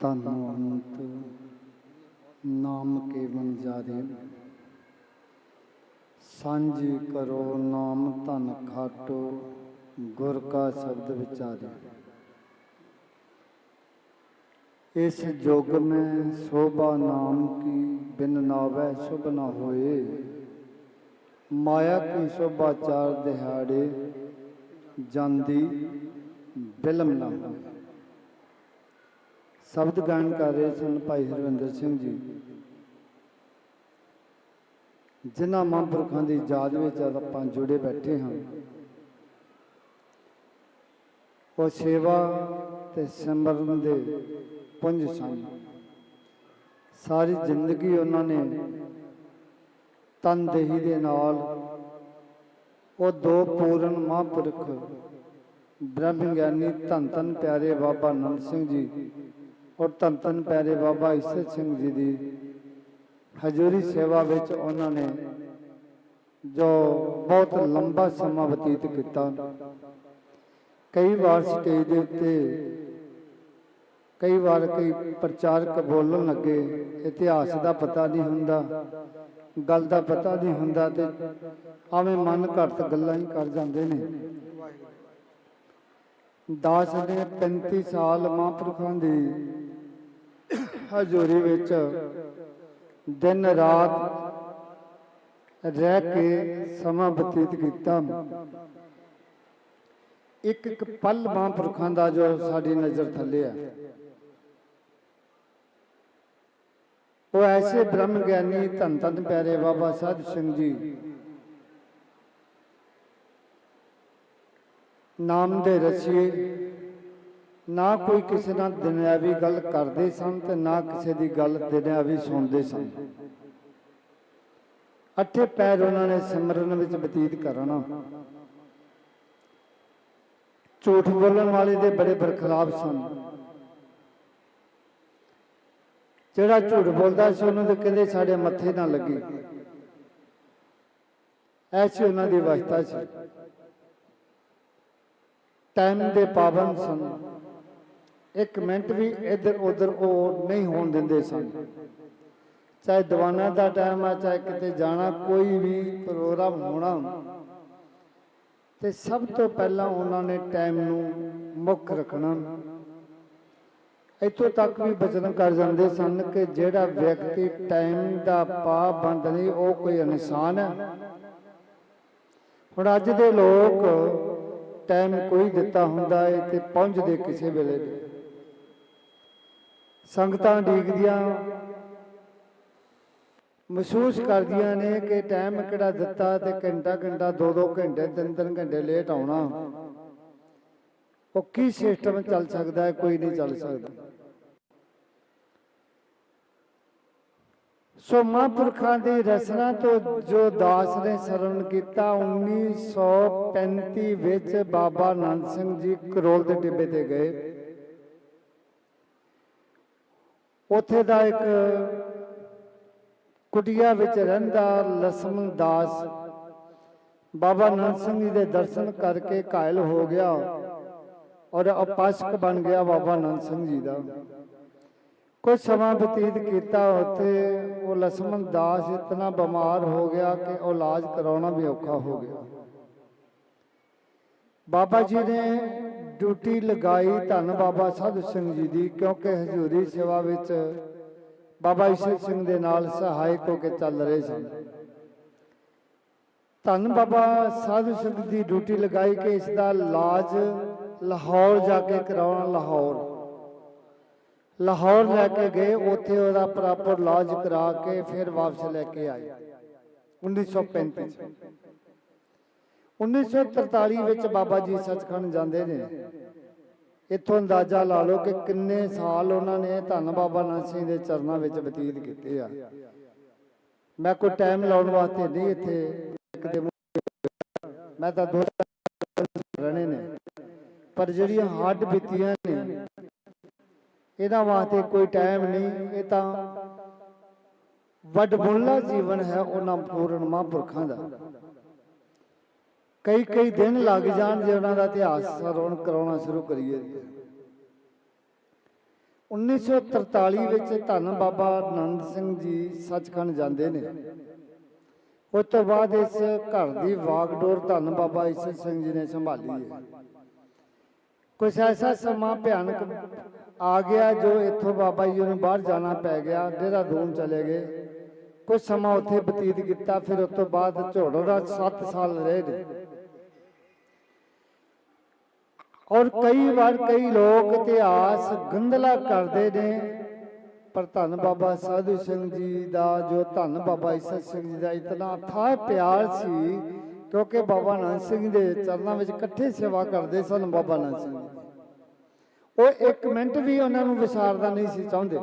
ਤਨ ਨਾਮ ਕੇ ਸਾਂਝੀ ਕਰੋ ਨਾਮ ਧਨ ਖਾਟੋ, ਗੁਰ ਕਾ ਸ਼ਬਦ ਵਿਚਾਰੇ। ਇਸ ਜੁਗ ਮੈਂ ਸੋਭਾ ਨਾਮ ਕੀ ਬਿਨ ਨਾਵੇ ਸੁਭ ਨਾ ਹੋਏ। ਮਾਇਆ ਕੀ ਸੋਭਾ ਚਾਰ ਦਿਹਾੜੇ, ਜਾਂਦੀ ਬਿਲਮ ਨਾ ਹੋਏ। ਸ਼ਬਦ ਗਾਇਨ ਕਰ ਰਹੇ ਸਨ ਭਾਈ ਹਰਵਿੰਦਰ ਸਿੰਘ ਜੀ। ਜਿਨ੍ਹਾਂ ਮਹਾਂਪੁਰਖਾਂ ਦੀ ਯਾਦ ਵਿੱਚ ਆਪਾਂ ਜੁੜੇ ਬੈਠੇ ਹਾਂ। ਉਹ ਸੇਵਾ ਤੇ ਸਿਮਰਨ ਦੇ ਪੁੰਜ ਸਨ। ਸਾਰੀ ਜ਼ਿੰਦਗੀ ਉਹਨਾਂ ਨੇ ਤਨਦੇਹੀ ਦੇ ਨਾਲ ਉਹ ਦੋ ਪੂਰਨ ਮਹਾਂਪੁਰਖ ਬ੍ਰਹਮ ਗਿਆਨੀ ਧੰਨ ਧੰਨ ਪਿਆਰੇ ਬਾਬਾ ਨੰਦ ਸਿੰਘ ਜੀ ਔਰ ਧੰਨ ਧੰਨ ਪਿਆਰੇ ਬਾਬਾ ਈਸਰ ਸਿੰਘ ਜੀ ਦੀ ਹਜ਼ੂਰੀ ਸੇਵਾ ਵਿੱਚ ਉਹਨਾਂ ਨੇ ਜੋ ਬਹੁਤ ਲੰਬਾ ਸਮਾਂ ਬਤੀਤ ਕੀਤਾ। ਕਈ ਵਾਰ ਸਟੇਜ ਦੇ ਉੱਤੇ, ਕਈ ਵਾਰ ਕਈ ਪ੍ਰਚਾਰਕ ਬੋਲਣ ਲੱਗੇ, ਇਤਿਹਾਸ ਦਾ ਪਤਾ ਨਹੀਂ ਹੁੰਦਾ, ਗੱਲ ਦਾ ਪਤਾ ਨਹੀਂ ਹੁੰਦਾ ਤੇ ਆਵੇਂ ਮਨ ਘੜਤ ਗੱਲਾਂ ਹੀ ਕਰ ਜਾਂਦੇ ਨੇ। ਦਾਸ ਨੇ 35 ਸਾਲ ਮਹਾਂਪੁਰਖਾਂ ਦੀ ਹਜ਼ੂਰੀ ਵਿੱਚ ਦਿਨ ਰਾਤ ਰਹਿ ਕੇ ਸਮਾਂ ਬਤੀਤ ਕੀਤਾ। ਇੱਕ ਇੱਕ ਪਲ ਮਹਾਂਪੁਰਖਾਂ ਦਾ ਜੋ ਸਾਡੀ ਨਜ਼ਰ ਥੱਲੇ ਆ। ਉਹ ਐਸੇ ਬ੍ਰਹਮ ਗਿਆਨੀ ਧੰਨ ਧੰਨ ਪਿਆਰੇ ਬਾਬਾ ਸਾਧ ਸਿੰਘ ਜੀ, ਨਾਮ ਦੇ ਰਸੀਏ ਨਾ ਕੋਈ ਕਿਸੇ ਨਾਲ ਦੁਨਿਆਵੀ ਗੱਲ ਕਰਦੇ ਸਨ ਤੇ ਨਾ ਕਿਸੇ ਦੀ ਗੱਲ ਦੁਨਿਆਵੀ ਸੁਣਦੇ ਸਨ। ਅੱਠੇ ਪੈਰ ਉਹਨਾਂ ਨੇ ਸਿਮਰਨ ਵਿੱਚ ਬਤੀਤ ਕਰਨਾ। ਝੂਠ ਬੋਲਣ ਵਾਲੇ ਦੇ ਬੜੇ ਬਰਖਲਾਫ ਸਨ। ਜਿਹੜਾ ਝੂਠ ਬੋਲਦਾ ਸੀ ਉਹਨੂੰ ਤੇ ਕਹਿੰਦੇ ਸਾਡੇ ਮੱਥੇ ਨਾ ਲੱਗੀ। ਐਸੀ ਉਹਨਾਂ ਦੀ ਅਵਸਥਾ ਸੀ। ਟਾਈਮ ਦੇ ਪਾਬੰਦ ਸਨ। ਇੱਕ ਮਿੰਟ ਵੀ ਇੱਧਰ ਉੱਧਰ ਉਹ ਨਹੀਂ ਹੋਣ ਦਿੰਦੇ ਸਨ। ਚਾਹੇ ਦੀਵਾਨਾ ਦਾ ਟਾਈਮ ਆ, ਚਾਹੇ ਕਿਤੇ ਜਾਣਾ, ਕੋਈ ਵੀ ਪ੍ਰੋਗਰਾਮ ਹੋਣਾ। ਤੇ ਸਭ ਤੋਂ ਪਹਿਲਾਂ ਉਹਨਾਂ ਨੇ ਟਾਈਮ ਨੂੰ ਮੁੱਖ ਰੱਖਣਾ। ਇੱਥੋਂ ਤੱਕ ਵੀ ਬਚਨ ਕਰ ਜਾਂਦੇ ਸਨ ਕਿ ਜਿਹੜਾ ਵਿਅਕਤੀ ਟਾਈਮ ਦਾ ਪਾਬੰਦ ਨਹੀਂ, ਉਹ ਕੋਈ ਇਨਸਾਨ ਹੈ। ਹੁਣ ਅੱਜ ਦੇ ਲੋਕ ਟਾਈਮ ਕੋਈ ਦਿੱਤਾ ਹੁੰਦਾ ਹੈ ਤੇ ਪਹੁੰਚਦੇ ਕਿਸੇ ਵੇਲੇ। ਨਹੀਂ ਸੰਗਤਾਂ ਡੀਕਦੀਆਂ। ਮਹਿਸੂਸ ਕਰਦੀਆਂ ਨੇ ਕਿ ਟਾਈਮ ਕਿਹੜਾ ਦਿੱਤਾ ਤੇ ਘੰਟਾ ਘੰਟਾ, ਦੋ ਦੋ ਘੰਟੇ, ਤਿੰਨ ਤਿੰਨ ਘੰਟੇ ਲੇਟ ਆਉਣਾ। ਉਹ ਕੀ ਸਿਸਟਮ ਚੱਲ ਸਕਦਾ ਹੈ, ਕੋਈ ਨਹੀਂ ਚੱਲ ਸਕਦਾ। ਸੋ ਮਹਾਂਪੁਰਖਾਂ ਦੀ ਰਚਨਾ ਤੋਂ ਜੋ ਦਾਸ ਨੇ ਸਰਵਣ ਕੀਤਾ 1935 ਵਿੱਚ ਬਾਬਾ ਆਨੰਦ ਸਿੰਘ ਜੀ ਕਰੋਲ ਦੇ ਟਿੱਬੇ ਤੇ ਗਏ। ਉੱਥੇ ਦਾ ਇੱਕ ਕੁਟਿਆ ਵਿੱਚ ਰਹਿੰਦਾ ਲਸਮਨ ਦਾਸ ਬਾਬਾ ਆਨੰਦ ਸਿੰਘ ਜੀ ਦੇ ਦਰਸ਼ਨ ਕਰਕੇ ਕਾਇਲ ਹੋ ਗਿਆ ਔਰ ਉਪਾਸਕ ਬਣ ਗਿਆ ਬਾਬਾ ਆਨੰਦ ਸਿੰਘ ਜੀ ਦਾ। ਕੁਝ ਸਮਾਂ ਬਤੀਤ ਕੀਤਾ ਉੱਥੇ, ਉਹ ਲਸਮਨ ਦਾਸ ਇਤਨਾ ਬਿਮਾਰ ਹੋ ਗਿਆ ਕਿ ਉਹ ਇਲਾਜ ਕਰਾਉਣਾ ਵੀ ਔਖਾ ਹੋ ਗਿਆ। ਬਾਬਾ ਜੀ ਨੇ ਡਿਊਟੀ ਲਗਾਈ ਧੰਨ ਬਾਬਾ ਸਾਧੂ ਸਿੰਘ ਜੀ ਦੀ, ਕਿਉਂਕਿ ਹਜ਼ੂਰੀ ਸੇਵਾ ਵਿੱਚ ਬਾਬਾ ਈਸ਼ਰ ਸਿੰਘ ਦੇ ਨਾਲ ਸਹਾਇਕ ਹੋ ਕੇ ਚੱਲ ਰਹੇ ਸਨ। ਧੰਨ ਬਾਬਾ ਸਾਧੂ ਸਿੰਘ ਦੀ ਡਿਊਟੀ ਲਗਾਈ ਕਿ ਇਸ ਦਾ ਇਲਾਜ ਲਾਹੌਰ ਜਾ ਕੇ ਕਰਾਉਣਾ, ਲਾਹੌਰ। ਲਾਹੌਰ ਲੈ ਕੇ ਗਏ, ਉੱਥੇ ਉਹਦਾ ਪ੍ਰੋਪਰ ਇਲਾਜ ਕਰਾ ਕੇ ਫਿਰ ਵਾਪਸ ਲੈ ਕੇ ਆਏ। 1935 ਚ 1943 ਵਿੱਚ ਬਾਬਾ ਜੀ ਸੱਚਖੰਡ ਜਾਂਦੇ ਨੇ। ਇੱਥੋਂ ਅੰਦਾਜ਼ਾ ਲਾ ਲਓ ਕਿ ਕਿੰਨੇ ਸਾਲ ਉਹਨਾਂ ਨੇ ਧੰਨ ਬਾਬਾ ਨਾਨਕ ਸਿੰਘ ਦੇ ਚਰਨਾਂ ਵਿੱਚ ਬਤੀਤ ਕੀਤੇ ਆ। ਮੈਂ ਕੋਈ ਟਾਈਮ ਲਾਉਣ ਵਾਸਤੇ ਨਹੀਂ ਇੱਥੇ ਇੱਕ ਦੇ ਮੈਂ ਤਾਂ ਦੋ ਰਹਿਣੇ ਨੇ। ਪਰ ਜਿਹੜੀਆਂ ਹੱਡ ਬੀਤੀਆਂ ਨੇ, ਇਹਨਾਂ ਵਾਸਤੇ ਕੋਈ ਟਾਈਮ ਨਹੀਂ। ਇਹ ਤਾਂ ਵੱਡ ਜੀਵਨ ਹੈ ਉਹਨਾਂ ਪੂਰਨ ਮਹਾਂਪੁਰਖਾਂ ਦਾ। ਕਈ ਕਈ ਦਿਨ ਲੱਗ ਜਾਣ ਜੇ ਉਹਨਾਂ ਦਾ ਇਤਿਹਾਸ ਸਰਵਣ ਕਰਾਉਣਾ ਸ਼ੁਰੂ ਕਰੀਏ। 1943 ਵਿੱਚ ਧੰਨ ਬਾਬਾ ਆਨੰਦ ਸਿੰਘ ਜੀ ਸੱਚਖੰਡ ਜਾਂਦੇ ਨੇ। ਉਸ ਤੋਂ ਬਾਅਦ ਇਸ ਘਰ ਦੀ ਵਾਗਡੋਰ ਧੰਨ ਬਾਬਾ ਈਸਰ ਸਿੰਘ ਜੀ ਨੇ ਸੰਭਾਲੀ ਹੈ। ਕੁਛ ਐਸਾ ਸਮਾਂ ਭਿਆਨਕ ਆ ਗਿਆ ਜੋ ਇੱਥੋਂ ਬਾਬਾ ਜੀ ਨੂੰ ਬਾਹਰ ਜਾਣਾ ਪੈ ਗਿਆ, ਦੇਹਰਾਦੂਨ ਚਲੇ ਗਏ। ਕੁਝ ਸਮਾਂ ਉੱਥੇ ਬਤੀਤ ਕੀਤਾ, ਫਿਰ ਉਸ ਤੋਂ ਬਾਅਦ ਝੋੜੋਰਾ 7 ਸਾਲ ਰਹੇ ਨੇ। ਔਰ ਕਈ ਵਾਰ ਕਈ ਲੋਕ ਇਤਿਹਾਸ ਗੰਦਲਾ ਕਰਦੇ ਨੇ। ਪਰ ਧੰਨ ਬਾਬਾ ਸਾਧੂ ਸਿੰਘ ਜੀ ਦਾ ਜੋ ਧੰਨ ਬਾਬਾ ਈਸਰ ਸਿੰਘ ਜੀ ਦਾ ਇਤਨਾ ਅਥਾਹ ਪਿਆਰ ਸੀ ਕਿਉਂਕਿ ਬਾਬਾ ਨਾਨਕ ਸਿੰਘ ਦੇ ਚਰਨਾਂ ਵਿੱਚ ਇਕੱਠੇ ਸੇਵਾ ਕਰਦੇ ਸਨ ਬਾਬਾ ਨਾਨਕ ਸਿੰਘ ਉਹ ਇੱਕ ਮਿੰਟ ਵੀ ਉਹਨਾਂ ਨੂੰ ਵਿਸਾਰਦਾ ਨਹੀਂ ਸੀ ਚਾਹੁੰਦੇ।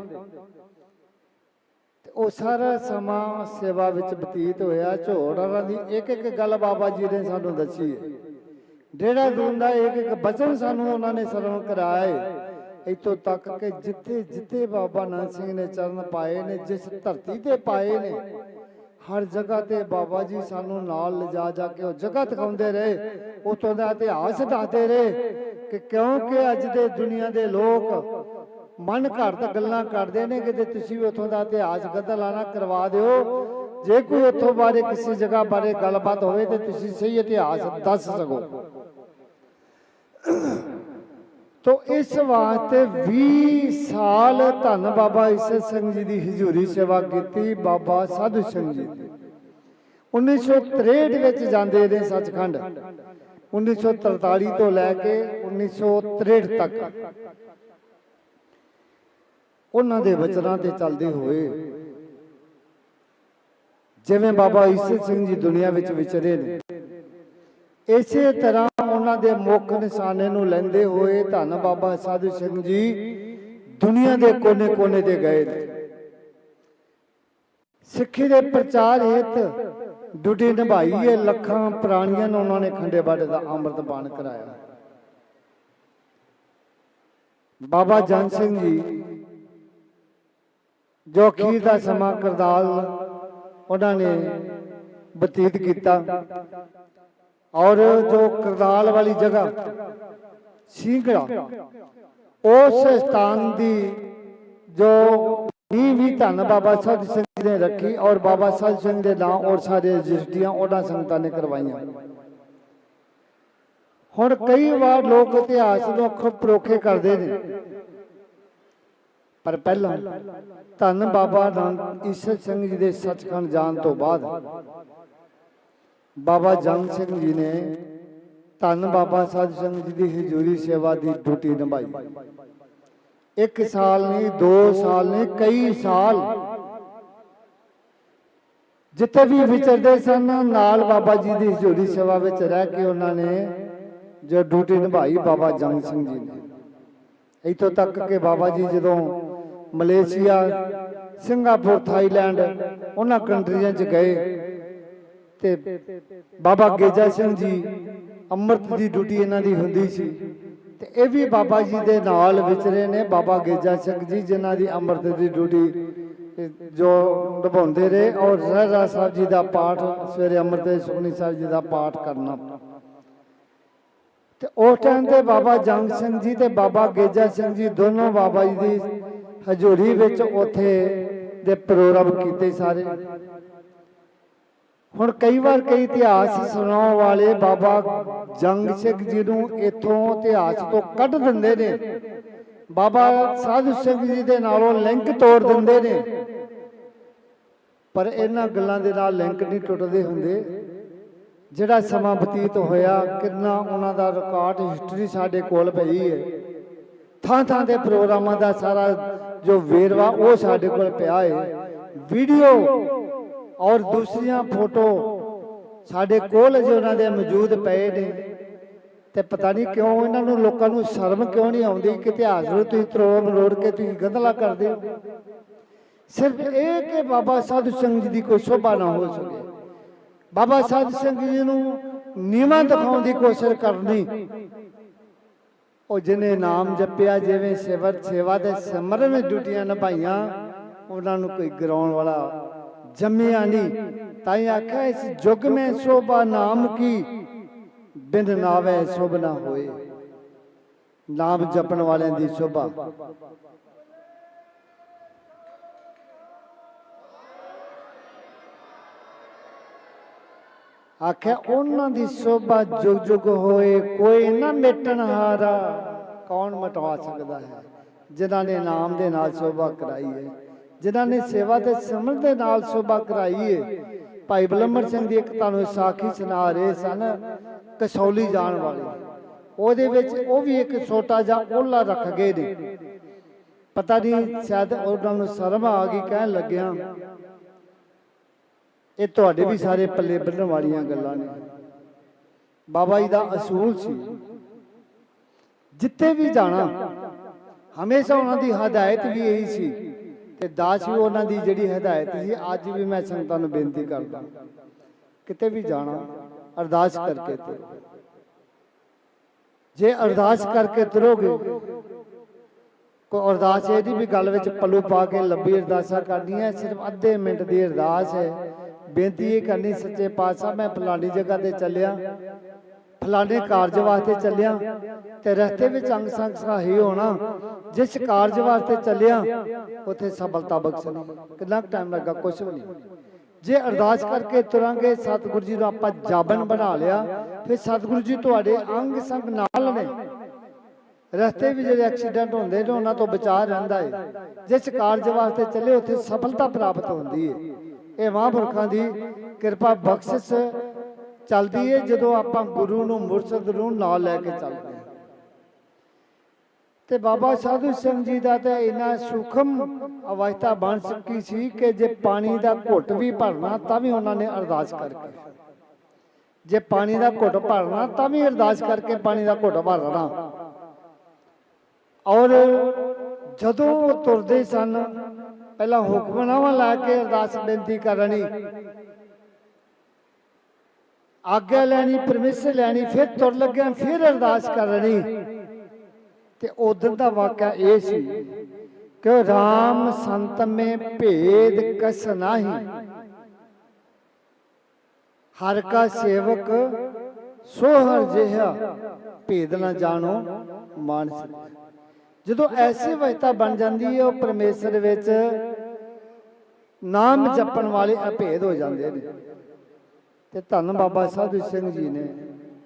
ਤੇ ਉਹ ਸਾਰਾ ਸਮਾਂ ਸੇਵਾ ਵਿੱਚ ਬਤੀਤ ਹੋਇਆ। ਝੋੜਾਂ ਦੀ ਇੱਕ ਇੱਕ ਗੱਲ ਬਾਬਾ ਜੀ ਨੇ ਸਾਨੂੰ ਦੱਸੀ ਹੈ। ਡੇੜਾ ਦੂਨ ਦਾ ਇੱਕ ਇੱਕ ਬਚਨ ਸਾਨੂੰ ਉਹਨਾਂ ਨੇ ਸਰਵਣ ਕਰਾਏ। ਇਤੋਂ ਤੱਕ ਕਿ ਜਿੱਥੇ ਜਿੱਥੇ ਬਾਬਾ ਨਾਨਕ ਸਿੰਘ ਨੇ ਚਰਨ ਪਾਏ ਨੇ, ਜਿਸ ਧਰਤੀ ਤੇ ਪਾਏ ਨੇ, ਹਰ ਜਗ੍ਹਾ ਤੇ ਬਾਬਾ ਜੀ ਸਾਨੂੰ ਨਾਲ ਲਿਜਾ ਜਾ ਕੇ ਉਹ ਜਗ੍ਹਾ ਦਿਖਾਉਂਦੇ ਰਹੇ। ਉਤੋਂ ਦਾ ਇਤਿਹਾਸ ਦੱਸਦੇ ਰਹੇ ਕਿ ਕਿਉਂਕਿ ਅੱਜ ਦੇ ਦੁਨੀਆ ਦੇ ਲੋਕ ਮਨ ਘੜਤ ਗੱਲਾਂ ਕਰਦੇ ਨੇ ਕਿ ਤੁਸੀਂ ਵੀ ਉਥੋਂ ਦਾ ਇਤਿਹਾਸ ਗਦਲਾਣਾ ਕਰਵਾ ਦਿਓ। ਜੇ ਕੋਈ ਉਥੋਂ ਬਾਰੇ ਕਿਸੇ ਜਗ੍ਹਾ ਬਾਰੇ ਗੱਲਬਾਤ ਹੋਵੇ ਤੇ ਤੁਸੀਂ ਸਹੀ ਇਤਿਹਾਸ ਦੱਸ ਸਕੋ। ਤੋ ਇਸ ਵਾਸਤੇ 20 ਸਾਲ ਧੰਨ ਬਾਬਾ ਈਸਰ ਸਿੰਘ ਜੀ ਦੀ ਹਜ਼ੂਰੀ ਸੇਵਾ ਕੀਤੀ, ਬਾਬਾ ਸਾਧੂ ਸਿੰਘ ਜੀ ਦੀ। 1963 ਵਿੱਚ ਜਾਂਦੇ ਨੇ ਸੱਚਖੰਡ। 1943 ਤੋਂ ਲੈ ਕੇ 1963 ਤੱਕ। ਉਹਨਾਂ ਦੇ ਵਚਨਾਂ ਤੇ ਚੱਲਦੇ ਹੋਏ, ਜਿਵੇਂ ਬਾਬਾ ਈਸਰ ਸਿੰਘ ਜੀ ਦੁਨੀਆ ਵਿੱਚ ਵਿਚਰੇ ਨੇ, ਇਸੇ ਤਰ੍ਹਾਂ ਉਹਨਾਂ ਦੇ ਮੁੱਖ ਨਿਸ਼ਾਨੇ ਨੂੰ ਲੈਂਦੇ ਹੋਏ ਧੰਨ ਬਾਬਾ ਸਾਧੂ ਸਿੰਘ ਜੀ ਦੁਨੀਆ ਦੇ ਕੋਨੇ-ਕੋਨੇ ਤੇ ਗਏ ਨੇ। ਸਿੱਖੀ ਦੇ ਪ੍ਰਚਾਰ ਹਿੱਤ ਡਿਊਟੀ ਨਿਭਾਈ ਹੈ ਲੱਖਾਂ ਪ੍ਰਾਣੀਆਂ ਨੂੰ ਉਹਨਾਂ ਨੇ ਖੰਡੇ ਬਾਟੇ ਦਾ ਅੰਮ੍ਰਿਤ ਪਾਨ ਕਰਾਇਆ। ਬਾਬਾ ਜਨ ਸਿੰਘ ਜੀ, ਜੋ ਅਖੀਰ ਦਾ ਸਮਾਂ ਕਰਦਾਲ ਉਹਨਾਂ ਨੇ ਬਤੀਤ ਕੀਤਾ। ਔਰ ਜੋ ਕਰਦਾਲ ਵਾਲੀ ਜਗ੍ਹਾ ਸਿੰਘੜਾ ਉਸ ਸਥਾਨ ਦੀ ਜੋ ਨੀਂਹ ਵੀ ਧੰਨ ਬਾਬਾ ਸਾਹਿਬ ਸਿੰਘ ਨੇ ਰੱਖੀ ਔਰ ਬਾਬਾ ਸਾਧ ਸਿੰਘ ਦੇ ਨਾਂ ਔਰ ਸਾਰੇ ਰਜਿਸਟਰੀਆਂ, ਉਹਨਾਂ ਸੰਗਤਾਂ ਨੇ ਕਰਵਾਈਆਂ। ਹੁਣ ਕਈ ਵਾਰ ਲੋਕ ਇਤਿਹਾਸ ਨੂੰ ਅੱਖੋਂ ਪਰੋਖੇ ਕਰਦੇ ਨੇ। ਪਰ ਪਹਿਲਾਂ ਧੰਨ ਬਾਬਾ ਨਾਨਕ ਈਸਰ ਸਿੰਘ ਜੀ ਦੇ ਸੱਚਖੰਡ ਜਾਣ ਤੋਂ ਬਾਅਦ ਬਾਬਾ ਜੰਗ ਸਿੰਘ ਜੀ ਨੇ ਧੰਨ ਬਾਬਾ ਸਾਧ ਸਿੰਘ ਜੀ ਦੀ ਹਜ਼ੂਰੀ ਸੇਵਾ ਦੀ ਡਿਊਟੀ ਨਿਭਾਈ। ਇੱਕ ਸਾਲ ਨਹੀਂ, ਦੋ ਸਾਲ ਨਹੀਂ, ਕਈ ਸਾਲ ਜਿੱਥੇ ਵੀ ਵਿਚਰਦੇ ਸਨ, ਨਾਲ ਬਾਬਾ ਜੀ ਦੀ ਹਜ਼ੂਰੀ ਸੇਵਾ ਵਿੱਚ ਰਹਿ ਕੇ ਉਹਨਾਂ ਨੇ ਜੋ ਡਿਊਟੀ ਨਿਭਾਈ ਬਾਬਾ ਜੰਗ ਸਿੰਘ ਜੀ ਨੇ। ਇਥੋਂ ਤੱਕ ਕਿ ਬਾਬਾ ਜੀ ਜਦੋਂ ਮਲੇਸ਼ੀਆ, ਸਿੰਗਾਪੁਰ, ਥਾਈਲੈਂਡ, ਉਹਨਾਂ ਕੰਟਰੀਆਂ 'ਚ ਗਏ ਤੇ ਬਾਬਾ ਗੇਜਾ ਸਿੰਘ ਜੀ ਅੰਮ੍ਰਿਤ ਦੀ ਡਿਊਟੀ ਇਹਨਾਂ ਦੀ ਹੁੰਦੀ ਸੀ। ਤੇ ਇਹ ਵੀ ਬਾਬਾ ਜੀ ਦੇ ਨਾਲ ਵਿਚਰੇ ਨੇ, ਬਾਬਾ ਗੇਜਾ ਸਿੰਘ ਜੀ, ਜਿਨ੍ਹਾਂ ਦੀ ਅੰਮ੍ਰਿਤ ਦੀ ਡਿਊਟੀ ਜੋ ਨਿਭਾਉਂਦੇ ਰਹੇ ਔਰ ਰਹਿਰਾ ਸਾਹਿਬ ਜੀ ਦਾ ਪਾਠ ਸਵੇਰੇ ਅੰਮ੍ਰਿਤ ਸੁਖਨੀ ਸਾਹਿਬ ਜੀ ਦਾ ਪਾਠ ਕਰਨਾ। ਤੇ ਉਸ ਟਾਈਮ ਤੇ ਬਾਬਾ ਜੰਗ ਸਿੰਘ ਜੀ ਤੇ ਬਾਬਾ ਗੇਜਾ ਸਿੰਘ ਜੀ ਦੋਨੋਂ ਬਾਬਾ ਜੀ ਦੀ ਹਜ਼ੂਰੀ ਵਿੱਚ ਉੱਥੇ ਦੇ ਪ੍ਰੋਗਰਾਮ ਕੀਤੇ ਸਾਰੇ। ਹੁਣ ਕਈ ਵਾਰ ਕਈ ਇਤਿਹਾਸ ਸੁਣਾਉਣ ਵਾਲੇ ਬਾਬਾ ਜੰਗ ਸਿੰਘ ਜੀ ਨੂੰ ਇਥੋਂ ਇਤਿਹਾਸ ਤੋਂ ਕੱਢ ਦਿੰਦੇ ਨੇ। ਬਾਬਾ ਸਾਧੂ ਸਿੰਘ ਜੀ ਦੇ ਨਾਲੋਂ ਲਿੰਕ ਤੋੜ ਦਿੰਦੇ ਨੇ। ਪਰ ਇਹਨਾਂ ਗੱਲਾਂ ਦੇ ਨਾਲ ਲਿੰਕ ਨਹੀਂ ਟੁੱਟਦੇ ਹੁੰਦੇ। ਜਿਹੜਾ ਸਮਾਂ ਬਤੀਤ ਹੋਇਆ, ਕਿੰਨਾ ਉਹਨਾਂ ਦਾ ਰਿਕਾਰਡ ਹਿਸਟਰੀ ਸਾਡੇ ਕੋਲ ਪਈ ਹੈ। ਥਾਂ ਥਾਂ ਦੇ ਪ੍ਰੋਗਰਾਮਾਂ ਦਾ ਸਾਰਾ ਜੋ ਵੇਰਵਾ ਉਹ ਸਾਡੇ ਕੋਲ ਪਿਆ ਹੈ। ਵੀਡੀਓ ਔਰ ਦੂਸਰੀਆਂ ਫੋਟੋ ਸਾਡੇ ਕੋਲ ਜੇ ਉਹਨਾਂ ਦੇ ਮੌਜੂਦ ਪਏ ਨੇ। ਤੇ ਪਤਾ ਨਹੀਂ ਕਿਉਂ ਇਹਨਾਂ ਨੂੰ ਲੋਕਾਂ ਨੂੰ ਸ਼ਰਮ ਕਿਉਂ ਨਹੀਂ ਆਉਂਦੀ ਕਿ ਇਤਿਹਾਸ ਨੂੰ ਤੁਸੀਂ ਤਰੋੜ ਮਰੋੜ ਕੇ ਤੁਸੀਂ ਗੰਧਲਾ ਕਰਦੇ ਹੋ। ਸਿਰਫ ਇਹ ਕਿ ਬਾਬਾ ਸਾਧੂ ਸਿੰਘ ਜੀ ਦੀ ਕੋਈ ਸ਼ੋਭਾ ਨਾ ਹੋ ਸਕੇ। ਬਾਬਾ ਸਾਧੂ ਸਿੰਘ ਜੀ ਨੂੰ ਨੀਵਾਂ ਦਿਖਾਉਣ ਦੀ ਕੋਸ਼ਿਸ਼ ਕਰਨੀ। ਉਹ ਜਿਹਨੇ ਨਾਮ ਜਪਿਆ, ਜਿਵੇਂ ਸੇਵਰ ਸੇਵਾ ਦੇ ਸਿਮਰਨ ਡਿਊਟੀਆਂ ਨਿਭਾਈਆਂ, ਉਹਨਾਂ ਨੂੰ ਕੋਈ ਗਰਾਉਣ ਵਾਲਾ ਜੰਮਿਆ ਨਹੀਂ ਤਾਈ ਆਖਿਆ, ਇਸ ਜੁਗ ਮੈਂ ਸੋਭਾ ਨਾਮ ਕੀ? ਬਿੰਦ ਨਾਵੇ ਸੁਭਨਾ ਹੋਏ। ਨਾਮ ਜਪਣ ਵਾਲਿਆਂ ਦੀ ਸੋਭਾ। ਆਖਿਆ, ਉਹਨਾਂ ਦੀ ਸੋਭਾ ਜੁਗ ਜੁਗ ਹੋਏ, ਕੋਈ ਨਾ ਮਿਟਣ ਹਾਰਾ। ਕੌਣ ਮਟਵਾ ਸਕਦਾ ਹੈ? ਜਿਨ੍ਹਾਂ ਨੇ ਨਾਮ ਦੇ ਨਾਲ ਸੋਭਾ ਕਰਾਈ ਹੈ। ਜਿਨ੍ਹਾਂ ਨੇ ਸੇਵਾ ਤੇ ਸਿਮਰਨ ਦੇ ਨਾਲ ਸੋਭਾ ਕਰਾਈ ਹੈ ਭਾਈ ਬਲੰਮਰ ਸਿੰਘ ਦੀ ਇੱਕ ਤੁਹਾਨੂੰ ਸਾਖੀ ਸੁਣਾ ਰਹੇ ਸਨ, ਕਸੌਲੀ ਜਾਣ ਵਾਲੇ। ਉਹਦੇ ਵਿੱਚ ਉਹ ਵੀ ਇੱਕ ਛੋਟਾ ਜਿਹਾ ਓਲਾ ਰੱਖ ਗਏ ਨੇ। ਪਤਾ ਨਹੀਂ, ਸ਼ਾਇਦ ਉਹਨਾਂ ਨੂੰ ਸ਼ਰਮ ਆ ਗਈ, ਕਹਿਣ ਲੱਗਿਆ, ਇਹ ਤੁਹਾਡੇ ਵੀ ਸਾਰੇ ਪੱਲੇ ਬੰਨਣ ਵਾਲੀਆਂ ਗੱਲਾਂ ਨੇ। ਬਾਬਾ ਜੀ ਦਾ ਅਸੂਲ ਸੀ, ਜਿੱਥੇ ਵੀ ਜਾਣਾ, ਹਮੇਸ਼ਾ ਉਹਨਾਂ ਦੀ ਹਦਾਇਤ ਵੀ ਇਹੀ ਸੀ ਤੇ ਦਾਸ ਵੀ ਉਹਨਾਂ ਦੀ ਜਿਹੜੀ ਹਦਾਇਤ ਸੀ, ਅੱਜ ਵੀ ਮੈਂ ਸੰਗਤਾਂ ਨੂੰ ਬੇਨਤੀ ਕਰਦਾ। ਕਿਤੇ ਵੀ ਜਾਣਾ, ਅਰਦਾਸ ਕਰਕੇ ਤੁਰੋ। ਜੇ ਅਰਦਾਸ ਕਰਕੇ ਤੁਰੋਗੇ ਕੋਈ ਅਰਦਾਸ ਇਹਦੀ ਵੀ ਗੱਲ ਵਿੱਚ ਪੱਲੂ ਪਾ ਕੇ ਲੰਬੀ ਅਰਦਾਸਾਂ ਕਰਨੀਆਂ, ਸਿਰਫ ਅੱਧੇ ਮਿੰਟ ਦੀ ਅਰਦਾਸ ਹੈ। ਬੇਨਤੀ ਇਹ ਕਰਨੀ, ਸੱਚੇ ਪਾਤਸ਼ਾਹ, ਮੈਂ ਫਲਾਣੀ ਜਗ੍ਹਾ ਤੇ ਚੱਲਿਆ। ਫਲਾਣੇ ਕਾਰਜ ਵਾਸਤੇ ਚੱਲਿਆ ਤੇ ਰਸਤੇ ਵਿੱਚ ਅੰਗ ਸੰਗ ਸਹਾਈ ਹੋਣਾ, ਜਿਸ ਕਾਰਜ ਵਾਸਤੇ ਚੱਲਿਆ, ਉੱਥੇ ਸਫਲਤਾ ਬਖਸ਼ਣੀ। ਕਿੰਨਾ ਟਾਈਮ ਲੱਗਾ, ਕੁਛ ਵੀ ਨਹੀਂ। ਜੇ ਅਰਦਾਸ ਕਰਕੇ ਤੁਰਾਂਗੇ, ਸਤਿਗੁਰੂ ਜੀ ਨੂੰ ਆਪਾਂ ਜਾਬਨ ਬਣਾ ਲਿਆ, ਫਿਰ ਸਤਿਗੁਰੂ ਜੀ ਤੁਹਾਡੇ ਅੰਗ ਸੰਗ ਨਾਲ ਨੇ। ਰਸਤੇ ਵਿੱਚ ਜਿਹੜੇ ਐਕਸੀਡੈਂਟ ਹੁੰਦੇ ਨੇ, ਉਹਨਾਂ ਤੋਂ ਬਚਾ ਰਹਿੰਦਾ ਹੈ ਜਿਸ ਕਾਰਜ ਵਾਸਤੇ ਚੱਲੇ, ਉੱਥੇ ਸਫਲਤਾ ਪ੍ਰਾਪਤ ਹੁੰਦੀ ਹੈ ਇਹ ਮਹਾਂਪੁਰਖਾਂ ਦੀ ਕਿਰਪਾ ਬਖਸ਼ਿਸ਼ ਚੱਲਦੀ ਹੈ ਜਦੋਂ ਆਪਾਂ ਗੁਰੂ ਨੂੰ, ਮੁਰਸ਼ਦ ਨੂੰ ਨਾਲ ਲੈ ਕੇ ਚੱਲਦੇ ਹਾਂ ਤੇ ਬਾਬਾ ਸਾਧੂ ਸਿੰਘ ਜੀ ਦਾ ਤਾਂ ਇੰਨਾ ਸੂਖਮ ਅਵਸਥਾ ਬਣ ਸਕੀ ਸੀ ਕਿ ਜੇ ਪਾਣੀ ਦਾ ਘੁੱਟ ਵੀ ਭਰਨਾ, ਤਾਂ ਵੀ ਉਹਨਾਂ ਨੇ ਅਰਦਾਸ ਕਰਕੇ। ਜੇ ਪਾਣੀ ਦਾ ਘੁੱਟ ਭਰਨਾ, ਤਾਂ ਵੀ ਅਰਦਾਸ ਕਰਕੇ ਪਾਣੀ ਦਾ ਘੁੱਟ ਭਰਨਾ। ਔਰ ਜਦੋਂ ਉਹ ਤੁਰਦੇ ਸਨ, ਪਹਿਲਾਂ ਹੁਕਮਨਾਮਾ ਲਾ ਕੇ ਅਰਦਾਸ ਬੇਨਤੀ ਕਰਨੀ ਆਗਿਆ ਲੈਣੀ ਪਰਮਿਸ਼ਨ ਲੈਣੀ, ਫਿਰ ਤੁਰ ਲੱਗਿਆ, ਫਿਰ ਅਰਦਾਸ ਕਰਨੀ ਤੇ ਉਦੋਂ ਦਾ ਵਾਕਿਆ ਇਹ ਸੀ ਕਿ RAM ਸੰਤ ਮੇ ਭੇਦ ਕਸ ਨਾਹੀ। ਹਰ ਕਾ ਸੇਵਕ ਸੋ ਹਰ ਜਿਹਾ ਭੇਦ ਨਾ ਜਾਣੋ, ਮਾਨਸ। ਜਦੋਂ ਐਸੀ ਵਜਤਾ ਬਣ ਜਾਂਦੀ ਹੈ, ਉਹ ਪਰਮੇਸ਼ਰ ਵਿੱਚ ਨਾਮ ਜਪਣ ਵਾਲੇ ਅਭੇਦ ਹੋ ਜਾਂਦੇ ਨੇ। ਤੇ ਧੰਨ ਬਾਬਾ ਸਾਧੂ ਸਿੰਘ ਜੀ ਨੇ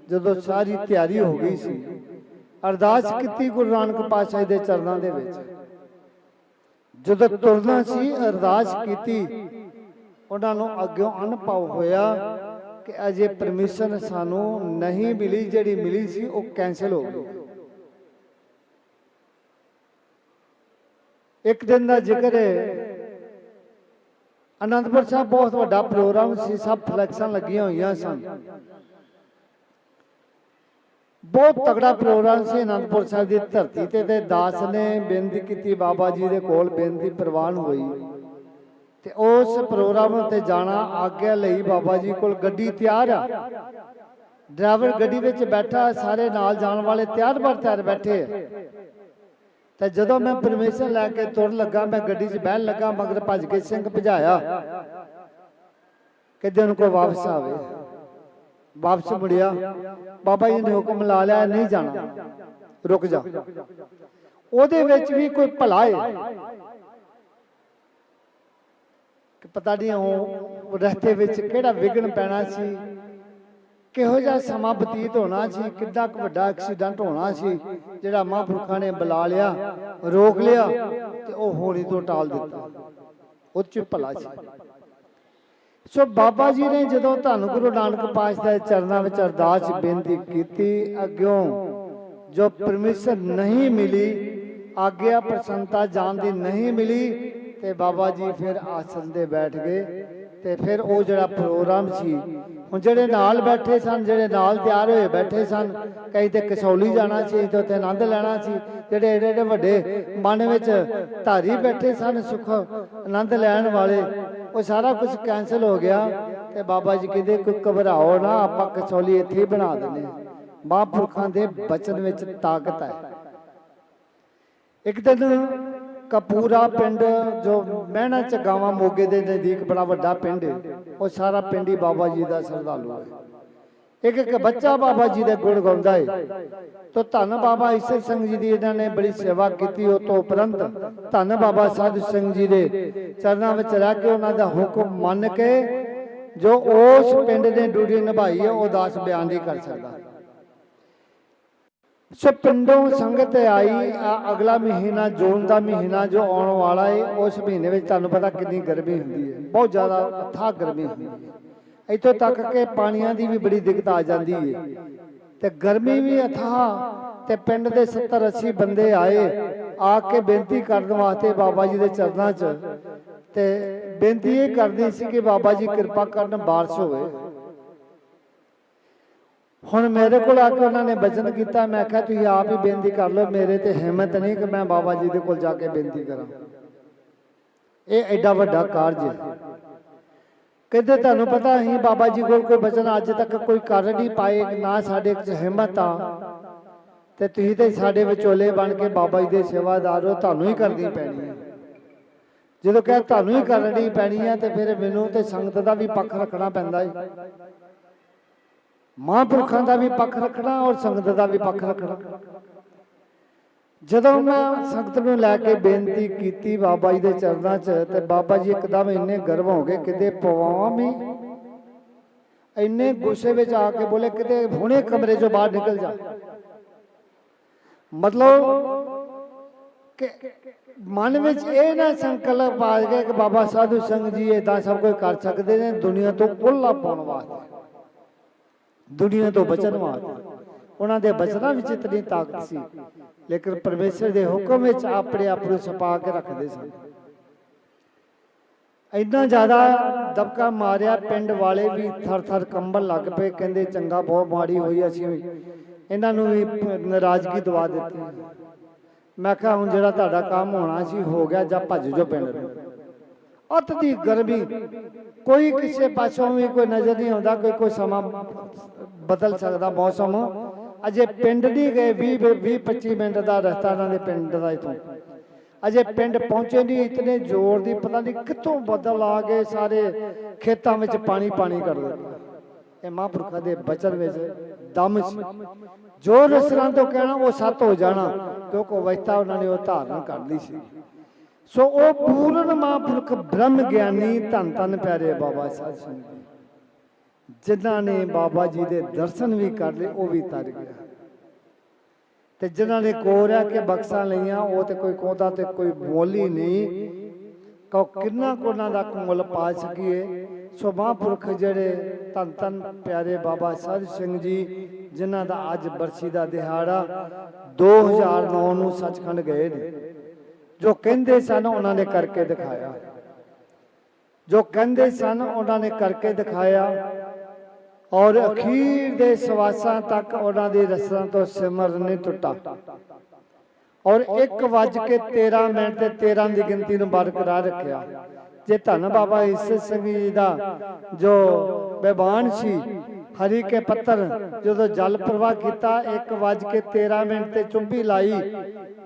ਜਦੋਂ ਸਾਰੀ ਤਿਆਰੀ ਹੋ ਗਈ ਸੀ, ਅਰਦਾਸ ਕੀਤੀ ਗੁਰੂ ਨਾਨਕ ਪਾਤਸ਼ਾਹ ਦੇ ਚਰਨਾਂ ਦੇ ਵਿੱਚ। ਜਦੋਂ ਤੁਰਨਾ ਸੀ, ਅਰਦਾਸ ਕੀਤੀ, ਉਹਨਾਂ ਨੂੰ ਅੱਗੋਂ ਅਨੁਭਵ ਹੋਇਆ ਕਿ ਅਜੇ ਪਰਮਿਸ਼ਨ ਸਾਨੂੰ ਨਹੀਂ ਮਿਲੀ, ਜਿਹੜੀ ਮਿਲੀ ਸੀ ਉਹ ਕੈਨਸਲ ਹੋ ਗਈ। ਇੱਕ ਦਿਨ ਦਾ ਜ਼ਿਕਰ ਹੈ ਅਨੰਦਪੁਰ ਸਾਹਿਬ ਬਹੁਤ ਵੱਡਾ ਪ੍ਰੋਗਰਾਮ ਸੀ, ਸਭ ਫਲੈਕਸਾਂ ਲੱਗੀਆਂ ਹੋਈਆਂ ਸਨ। ਬਹੁਤ ਤਗੜਾ ਪ੍ਰੋਗਰਾਮ ਸੀ ਅਨੰਦਪੁਰ ਸਾਹਿਬ ਦੀ ਧਰਤੀ ਤੇ ਤੇ ਦਾਸ ਨੇ ਬੇਨਤੀ ਕੀਤੀ, ਬਾਬਾ ਜੀ ਦੇ ਕੋਲ ਬੇਨਤੀ ਪ੍ਰਵਾਨ ਹੋਈ। ਤੇ ਉਸ ਪ੍ਰੋਗਰਾਮ ਉੱਤੇ ਜਾਣਾ ਆਗਿਆ ਲਈ ਬਾਬਾ ਜੀ ਕੋਲ ਗੱਡੀ ਤਿਆਰ ਆ। ਡਰਾਈਵਰ ਗੱਡੀ ਵਿੱਚ ਬੈਠਾ, ਸਾਰੇ ਨਾਲ ਜਾਣ ਵਾਲੇ ਤਿਆਰ ਬਰ ਤਿਆਰ ਬੈਠੇ ਤੇ ਜਦੋਂ ਮੈਂ ਪਰਮਿਸ਼ਨ ਲੈ ਕੇ ਤੁਰ ਲੱਗਾ, ਮੈਂ ਗੱਡੀ 'ਚ ਬਹਿਣ ਲੱਗਾ, ਮਗਰ ਭੱਜ ਕੇ ਸਿੰਘ ਭਜਾਇਆ ਕਿ ਦਿਨ ਕੋ ਵਾਪਸ ਆਵੇ। ਵਾਪਸ ਮੁੜਿਆ। ਬਾਬਾ ਜੀ ਨੇ ਹੁਕਮ ਲਾ ਲਿਆ, ਨਹੀਂ ਜਾਣਾ। ਰੁਕ ਜਾ। ਉਹਦੇ ਵਿੱਚ ਵੀ ਕੋਈ ਭਲਾ ਹੈ ਕਿ ਪਤਾ ਨਹੀਂ ਉਹ ਰਸਤੇ ਵਿੱਚ ਕਿਹੜਾ ਵਿਗਨ ਪੈਣਾ ਸੀ। ਕਿਹੋ ਜਿਹਾ ਸਮਾਂ ਬਤੀਤ ਹੋਣਾ ਸੀ? ਕਿੱਡਾ ਕੁ ਵੱਡਾ ਐਕਸੀਡੈਂਟ ਹੋਣਾ ਸੀ? ਜਿਹੜਾ ਮਹਾਂਪੁਰਖਾਂ ਨੇ ਬੁਲਾ ਲਿਆ, ਰੋਕ ਲਿਆ ਤੇ ਉਹ ਹੋਣੀ ਤੋਂ ਟਾਲ ਦਿੱਤਾ। ਉਹ ਚ ਭਲਾ ਸੀ। ਸੋ ਬਾਬਾ ਜੀ ਨੇ ਜਦੋਂ ਧੰਨ ਗੁਰੂ ਨਾਨਕ ਪਾਤਸ਼ਾਹ ਦੇ ਚਰਨਾਂ ਵਿੱਚ ਅਰਦਾਸ ਬੇਨਤੀ ਕੀਤੀ, ਅੱਗਿਓਂ ਜੋ ਪਰਮਿਸ਼ਨ ਨਹੀਂ ਮਿਲੀ, ਆਗਿਆ ਪ੍ਰਸੰਤਾ ਜਾਣ ਦੀ ਨਹੀਂ ਮਿਲੀ, ਤੇ ਬਾਬਾ ਜੀ ਫਿਰ ਆਸਨ ਤੇ ਬੈਠ ਗਏ। ਤੇ ਫਿਰ ਉਹ ਜਿਹੜਾ ਪ੍ਰੋਗਰਾਮ ਸੀ, ਹੁਣ ਜਿਹੜੇ ਨਾਲ ਬੈਠੇ ਸਨ, ਜਿਹੜੇ ਨਾਲ ਤਿਆਰ ਹੋਏ ਬੈਠੇ ਸਨ, ਕਈ ਤੇ ਕਸੌਲੀ ਜਾਣਾ ਸੀ ਤੇ ਉੱਥੇ ਆਨੰਦ ਲੈਣਾ ਸੀ, ਜਿਹੜੇ ਏਡੇ ਏਡੇ ਵੱਡੇ ਮਨ ਵਿੱਚ ਧਾਰੀ ਬੈਠੇ ਸਨ, ਸੁਖ ਆਨੰਦ ਲੈਣ ਵਾਲੇ, ਉਹ ਸਾਰਾ ਕੁਝ ਕੈਨਸਲ ਹੋ ਗਿਆ ਤੇ ਬਾਬਾ ਜੀ ਕਹਿੰਦੇ ਕੋਈ ਘਬਰਾਓ ਨਾ, ਆਪਾਂ ਕਸੌਲੀ ਇੱਥੇ ਹੀ ਬਣਾ ਦਿੰਦੇ ਹਾਂ। ਮਹਾਂਪੁਰਖਾਂ ਦੇ ਬਚਨ ਵਿੱਚ ਤਾਕਤ ਹੈ। ਇੱਕ ਦਿਨ ਕਪੂਰਾ ਪਿੰਡ, ਜੋ ਮਹਿਣਾ ਚਗਾਵਾ ਮੋਗੇ ਦੇ ਨਜ਼ਦੀਕ ਬੜਾ ਵੱਡਾ ਪਿੰਡ ਹੈ ਉਹ ਸਾਰਾ ਪਿੰਡ ਹੀ ਬਾਬਾ ਜੀ ਦਾ ਸਰਦਾਲੂ ਹੈ ਇੱਕ ਇੱਕ ਬੱਚਾ ਬਾਬਾ ਜੀ ਦੇ ਗੁਣ ਗਾਉਂਦਾ ਹੈ ਤੋ ਧੰਨ ਬਾਬਾ ਈਸਰ ਸਿੰਘ ਜੀ ਦੀ ਇਹਨਾਂ ਨੇ ਬੜੀ ਸੇਵਾ ਕੀਤੀ, ਉਹ ਤੋਂ ਉਪਰੰਤ ਧੰਨ ਬਾਬਾ ਸਾਧੂ ਸਿੰਘ ਜੀ ਦੇ ਚਰਨਾਂ ਵਿੱਚ ਰਹਿ ਕੇ ਉਹਨਾਂ ਦਾ ਹੁਕਮ ਮੰਨ ਕੇ ਜੋ ਉਸ ਪਿੰਡ ਨੇ ਡਿਊਟੀ ਨਿਭਾਈ ਹੈ, ਉਹ ਦਾਸ ਬਿਆਨ ਨਹੀਂ ਕਰ ਸਕਦਾ। ਸੋ ਪਿੰਡੋਂ ਸੰਗਤ ਆਈ, ਆ ਅਗਲਾ ਮਹੀਨਾ, ਜੂਨ ਦਾ ਮਹੀਨਾ ਜੋ ਆਉਣ ਵਾਲਾ ਹੈ ਉਸ ਮਹੀਨੇ ਵਿੱਚ ਤੁਹਾਨੂੰ ਪਤਾ ਕਿੰਨੀ ਗਰਮੀ ਹੁੰਦੀ ਹੈ ਬਹੁਤ ਜ਼ਿਆਦਾ ਅਥਾਹ ਗਰਮੀ ਹੁੰਦੀ ਹੈ ਇੱਥੋਂ ਤੱਕ ਕਿ ਪਾਣੀਆਂ ਦੀ ਵੀ ਬੜੀ ਦਿੱਕਤ ਆ ਜਾਂਦੀ ਹੈ ਤੇ ਗਰਮੀ ਵੀ ਅਥਾਹ, ਤੇ ਪਿੰਡ ਦੇ 70 80 ਬੰਦੇ ਆਏ, ਆ ਕੇ ਬੇਨਤੀ ਕਰਨ ਵਾਸਤੇ ਬਾਬਾ ਜੀ ਦੇ ਚਰਨਾਂ 'ਚ, ਤੇ ਬੇਨਤੀ ਇਹ ਕਰਦੀ ਸੀ ਕਿ ਬਾਬਾ ਜੀ ਕਿਰਪਾ ਕਰਨ ਬਾਰਿਸ਼ ਹੋਵੇ। ਹੁਣ ਮੇਰੇ ਕੋਲ ਆ ਕੇ ਉਹਨਾਂ ਨੇ ਬਚਨ ਕੀਤਾ ਮੈਂ ਕਿਹਾ ਤੁਸੀਂ ਆਪ ਹੀ ਬੇਨਤੀ ਕਰ ਲਓ ਮੇਰੇ ਤੇ ਹਿੰਮਤ ਨਹੀਂ ਕਿ ਮੈਂ ਬਾਬਾ ਜੀ ਦੇ ਕੋਲ ਜਾ ਕੇ ਬੇਨਤੀ ਕਰਾਂ। ਇਹ ਐਡਾ ਵੱਡਾ ਕਾਰਜ ਹੈ। ਕਹਿੰਦੇ ਤੁਹਾਨੂੰ ਪਤਾ ਅਸੀਂ ਬਾਬਾ ਜੀ ਕੋਲ ਕੋਈ ਬਚਨ ਅੱਜ ਤੱਕ ਕੋਈ ਕਰ ਨਹੀਂ ਪਾਏ ਨਾ ਸਾਡੇ ਵਿੱਚ ਹਿੰਮਤ ਆ। ਤੇ ਤੁਸੀਂ ਤੇ ਸਾਡੇ ਵਿਚੋਲੇ ਬਣ ਕੇ ਬਾਬਾ ਜੀ ਦੇ ਸੇਵਾਦਾਰ ਹੋ ਤੁਹਾਨੂੰ ਹੀ ਕਰਨੀ ਪੈਣੀ ਹੈ। ਜਦੋਂ ਕਹੇ ਤੁਹਾਨੂੰ ਹੀ ਕਰਨੀ ਪੈਣੀ ਹੈ ਤੇ ਫਿਰ ਮੈਨੂੰ ਤੇ ਸੰਗਤ ਦਾ ਵੀ ਪੱਖ ਰੱਖਣਾ ਪੈਂਦਾ ਹੈ ਮਹਾਂਪੁਰਖਾਂ ਦਾ ਵੀ ਪੱਖ ਰੱਖਣਾ ਔਰ ਸੰਗਤ ਦਾ ਵੀ ਪੱਖ ਰੱਖਣਾ। ਜਦੋਂ ਮੈਂ ਸੰਗਤ ਨੂੰ ਲੈ ਕੇ ਬੇਨਤੀ ਕੀਤੀ ਬਾਬਾ ਜੀ ਦੇ ਚਰਨਾਂ 'ਚ ਤੇ ਬਾਬਾ ਜੀ ਇੱਕਦਮ ਇੰਨੇ ਗਰਵ ਹੋ ਗਏ, ਕਿਤੇ ਪਵਾਵਾਂ ਵੀ ਇੰਨੇ ਗੁੱਸੇ ਵਿੱਚ ਆ ਕੇ ਬੋਲੇ, ਕਿਤੇ ਹੁਣੇ ਕਮਰੇ 'ਚੋਂ ਬਾਹਰ ਨਿਕਲ ਜਾ। ਮਤਲਬ ਕਿ ਮਨ ਵਿੱਚ ਇਹ ਨਾ ਸੰਕਲਪ ਆ ਗਿਆ ਕਿ ਬਾਬਾ ਸਾਧੂ ਸੰਗ ਜੀ ਇਦਾਂ ਸਭ ਕੁਝ ਕਰ ਸਕਦੇ ਨੇ, ਦੁਨੀਆ ਤੋਂ ਉੱਲਾ ਪਾਉਣ ਵਾਸਤੇ। ਦੁਨੀਆ ਤੋਂ ਬਚਣ ਵਾਸਤੇ। ਉਹਨਾਂ ਦੇ ਬਚਨਾਂ ਵਿੱਚ ਇਤਨੀ ਤਾਕਤ ਸੀ। ਲੇਕਿਨ ਪਰਮੇਸ਼ਰ ਦੇ ਹੁਕਮ ਵਿੱਚ ਆਪਣੇ ਆਪ ਨੂੰ ਛਪਾ ਕੇ ਰੱਖਦੇ ਸਨ। ਇੰਨਾ ਜ਼ਿਆਦਾ ਦਬਕਾ ਮਾਰਿਆ ਪਿੰਡ ਵਾਲੇ ਵੀ ਥਰ ਥਰ ਕੰਬਣ ਲੱਗ ਪਏ, ਕਹਿੰਦੇ ਚੰਗਾ ਬਹੁਤ ਮਾੜੀ ਹੋਈ ਅਸੀਂ ਵੀ। ਇਹਨਾਂ ਨੂੰ ਵੀ ਨਾਰਾਜ਼ਗੀ ਦਵਾ ਦਿੱਤੀ। ਮੈਂ ਕਿਹਾ ਹੁਣ ਜਿਹੜਾ ਤੁਹਾਡਾ ਕੰਮ ਹੋਣਾ ਸੀ, ਹੋ ਗਿਆ, ਜਾਂ ਭੱਜ ਜੋ ਪਿੰਡ ਨੂੰ। ਅਤ ਦੀ ਗਰਮੀ। ਕੋਈ ਕਿਸੇ ਪਾਸੋਂ ਵੀ ਕੋਈ ਨਜ਼ਰ ਨਹੀਂ ਆਉਂਦਾ, ਕੋਈ ਕੋਈ ਸਮਾਂ ਬਦਲ ਸਕਦਾ ਮੌਸਮ। ਅਜੇ ਪਿੰਡ ਨਹੀਂ ਗਏ 20 20 25 ਮਿੰਟ ਦਾ ਰਸਤਾ ਇਹਨਾਂ ਦੇ ਪਿੰਡ ਦਾ ਇਥੋਂ। ਅਜੇ ਪਿੰਡ ਪਹੁੰਚੇ ਨਹੀਂ ਇਤਨੇ ਜ਼ੋਰ ਦੀ ਪਤਾ ਨਹੀਂ ਕਿੱਥੋਂ ਬਦਲ ਆ ਗਏ, ਸਾਰੇ ਖੇਤਾਂ ਵਿੱਚ ਪਾਣੀ ਪਾਣੀ ਕਰ ਦਿੱਤਾ ਇਹ ਮਹਾਂਪੁਰਖਾਂ ਦੇ ਬਚਨ ਵਿੱਚ ਦਮ ਸੀ। ਜੋ ਰਸਰਾਂ ਤੋਂ ਕਹਿਣਾ, ਉਹ ਸੱਤ ਹੋ ਜਾਣਾ। ਕਿਉਂਕਿ ਅਵਸਥਾ ਉਹਨਾਂ ਨੇ ਉਹ ਧਾਰਨ ਕਰ ਲਈ ਸੀ। ਸੋ ਉਹ ਪੂਰਨ ਮਹਾਂਪੁਰਖ ਬ੍ਰਹਮ ਗਿਆਨੀ ਧੰਨ ਧੰਨ ਪਿਆਰੇ ਬਾਬਾ ਸਾਹਿਬ ਸਿੰਘ ਜਿਨ੍ਹਾਂ ਨੇ ਬਾਬਾ ਜੀ ਦੇ ਦਰਸ਼ਨ ਵੀ ਕਰ ਲਏ, ਉਹ ਵੀ ਤਰ ਗਿਆ। ਤੇ ਜਿਨ੍ਹਾਂ ਨੇ ਕੋਰਿਆ ਕੇ ਬਖਸ਼ਾਂ ਲਈਆਂ, ਉਹ ਤੇ ਕੋਈ ਕੋਦਾ ਤੇ ਕੋਈ ਮੋਲੀ ਨਹੀਂ। ਕੋ ਕਿੰਨਾ ਕੋਨਾ ਦਾ ਮੁੱਲ ਪਾ ਸਕੀਏ। ਸੋ ਮਹਾਂਪੁਰਖ ਜਿਹੜੇ ਧੰਨ ਧੰਨ ਪਿਆਰੇ ਬਾਬਾ ਸਾਹਿਬ ਸਿੰਘ ਜੀ, ਜਿਨ੍ਹਾਂ ਦਾ ਅੱਜ ਬਰਸੀ ਦਾ ਦਿਹਾੜਾ 2009 ਨੂੰ ਸੱਚਖੰਡ ਗਏ ਨੇ। ਜੋ ਕਹਿੰਦੇ ਸਨ ਉਹਨਾਂ ਨੇ ਕਰਕੇ ਦਿਖਾਇਆ। ਜੋ ਕਹਿੰਦੇ ਸਨ ਉਹਨਾਂ ਨੇ ਕਰਕੇ ਦਿਖਾਇਆ। ਔਰ ਅਖੀਰ ਦੇ ਸਵਾਸਾਂ ਤੱਕ ਉਹਨਾਂ ਦੀ ਰਸਨਾ ਤੋਂ ਸਿਮਰਨ ਨਹੀਂ ਟੁੱਟਾ। ਔਰ 1 ਵੱਜ ਕੇ 13 ਮਿੰਟ ਤੇ 13 ਦੀ ਗਿਣਤੀ ਨੂੰ ਬਰਕਰਾਰ ਰੱਖਿਆ। ਜੇ ਧੰਨ ਬਾਬਾ ਇਸ ਸਿੰਘ ਜੀ ਦਾ ਜੋ ਬਿਬਾਨ ਸੀ ਹਰੀ ਕੇ ਪੱਤਰ, ਜਦੋਂ ਜਲ ਪ੍ਰਵਾਹ ਕੀਤਾ 1 ਵੱਜ ਕੇ 13 ਮਿੰਟ ਤੇ ਚੁੰਬੀ ਲਾਈ।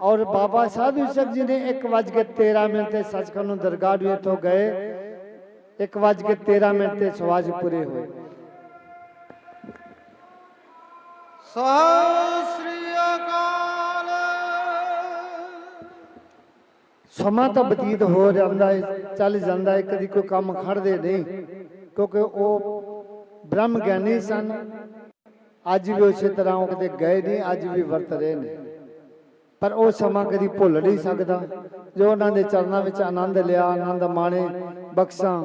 ਔਰ ਬਾਬਾ ਸਾਧੂ ਸਿੰਘ ਜੀ ਨੇ 1 ਵੱਜ ਕੇ 13 ਮਿੰਟ ਤੇ ਸੱਚਖੰਡ ਨੂੰ ਦਰਗਾਹ ਵੀ ਇੱਥੋਂ ਗਏ। 1 ਵੱਜ ਕੇ 13 ਮਿੰਟ ਤੇ ਸਵਾਜ ਪੂਰੇ ਹੋਏ। ਸਤਿ ਸ੍ਰੀ ਅਕਾਲ ਸਮਾਂ ਤਾਂ ਬਤੀਤ ਹੋ ਜਾਂਦਾ ਹੈ ਚੱਲ ਜਾਂਦਾ ਹੈ ਕਦੀ ਕੋਈ ਕੰਮ ਖੜਦੇ ਨਹੀਂ, ਕਿਉਂਕਿ ਉਹ ਬ੍ਰਹਮ ਗਿਆਨੀ ਸਨ। ਅੱਜ ਵੀ ਉਸੇ ਤਰ੍ਹਾਂ ਉਹ ਕਿਤੇ ਗਏ ਨਹੀਂ, ਅੱਜ ਵੀ ਵਰਤ ਰਹੇ ਨੇ। ਪਰ ਉਹ ਸਮਾਂ ਕਦੀ ਭੁੱਲ ਨਹੀਂ ਸਕਦਾ। ਜੋ ਉਹਨਾਂ ਦੇ ਚਰਨਾਂ ਵਿੱਚ ਆਨੰਦ ਲਿਆ, ਆਨੰਦ ਮਾਣੇ, ਬਖਸ਼ਾਂ,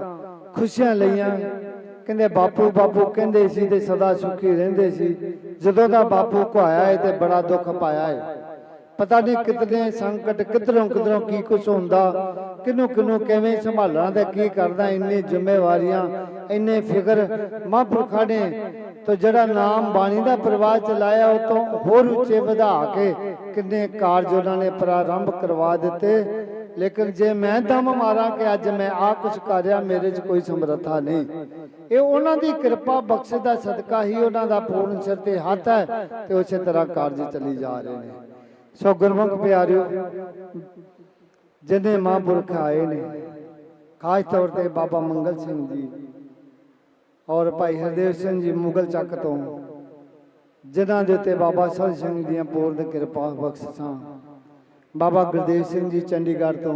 ਖੁਸ਼ੀਆਂ ਲਈਆਂ। ਕਹਿੰਦੇ ਬਾਪੂ ਬਾਪੂ ਕਹਿੰਦੇ ਸੀ ਤੇ ਸਦਾ ਸੁਖੀ ਰਹਿੰਦੇ ਸੀ। ਜਦੋਂ ਦਾ ਬਾਪੂ ਘਾਇਆ ਹੈ ਤੇ ਬੜਾ ਦੁੱਖ ਪਾਇਆ ਹੈ। ਪਤਾ ਨਹੀਂ ਕਿਤਨੇ ਸੰਕਟ ਕਿਧਰੋਂ ਕਿਧਰੋਂ ਕੀ ਕੁਝ ਹੁੰਦਾ ਕਿਨੂੰ ਕਿਨੂੰ ਕਿਵੇਂ ਸੰਭਾਲਣਾ ਤੇ ਕੀ ਕਰਦਾ, ਇੰਨੀ ਜ਼ਿੰਮੇਵਾਰੀਆਂ, ਇੰਨੇ ਫਿਕਰ ਮਹਾਂਪੁਰਖਾਂ ਨੇ ਤੇ ਜਿਹੜਾ ਨਾਮ ਬਾਣੀ ਦਾ ਪ੍ਰਵਾਹ ਚਲਾਇਆ, ਉਹ ਤੋਂ ਹੋਰ ਉੱਚੇ ਵਧਾ ਕੇ ਕਿੰਨੇ ਕਾਰਜ ਉਹਨਾਂ ਨੇ ਪ੍ਰਾਰੰਭ ਕਰਵਾ ਦਿੱਤੇ। ਲੇਕਿਨ ਜੇ ਮੈਂ ਦਮ ਮਾਰਾਂ ਕਿ ਅੱਜ ਮੈਂ ਆ ਕੁਝ ਕਰ ਰਿਹਾ, ਮੇਰੇ 'ਚ ਕੋਈ ਸਮਰੱਥਾ ਨਹੀਂ। ਇਹ ਉਹਨਾਂ ਦੀ ਕਿਰਪਾ ਬਖਸ਼ ਦਾ ਸਦਕਾ ਹੀ ਉਹਨਾਂ ਦਾ ਪੂਰਨ ਸਿਰ ਤੇ ਹੱਥ ਹੈ ਤੇ ਉਸੇ ਤਰ੍ਹਾਂ ਕਾਰਜ ਚੱਲੀ ਜਾ ਰਹੇ ਨੇ। ਸੋ ਗੁਰਮੁਖ ਪਿਆਰਿਓ, ਜਿਨੇ ਮਹਾਂਪੁਰਖ ਆਏ ਨੇ, ਖਾਸ ਤੌਰ ਤੇ ਬਾਬਾ ਮੰਗਲ ਸਿੰਘ ਜੀ ਔਰ ਭਾਈ ਹਰਦੇਵ ਸਿੰਘ ਜੀ ਮੁਗਲ ਚੱਕ ਤੋਂ, ਜਿਨ੍ਹਾਂ ਦੇ ਉੱਤੇ ਬਾਬਾ ਸਾਹਿਬ ਸਿੰਘ ਦੀਆਂ ਪੂਰਨ ਕਿਰਪਾ ਬਖਸ਼ਾਂ ਬਾਬਾ ਗੁਰਦੇਵ ਸਿੰਘ ਜੀ ਚੰਡੀਗੜ੍ਹ ਤੋਂ,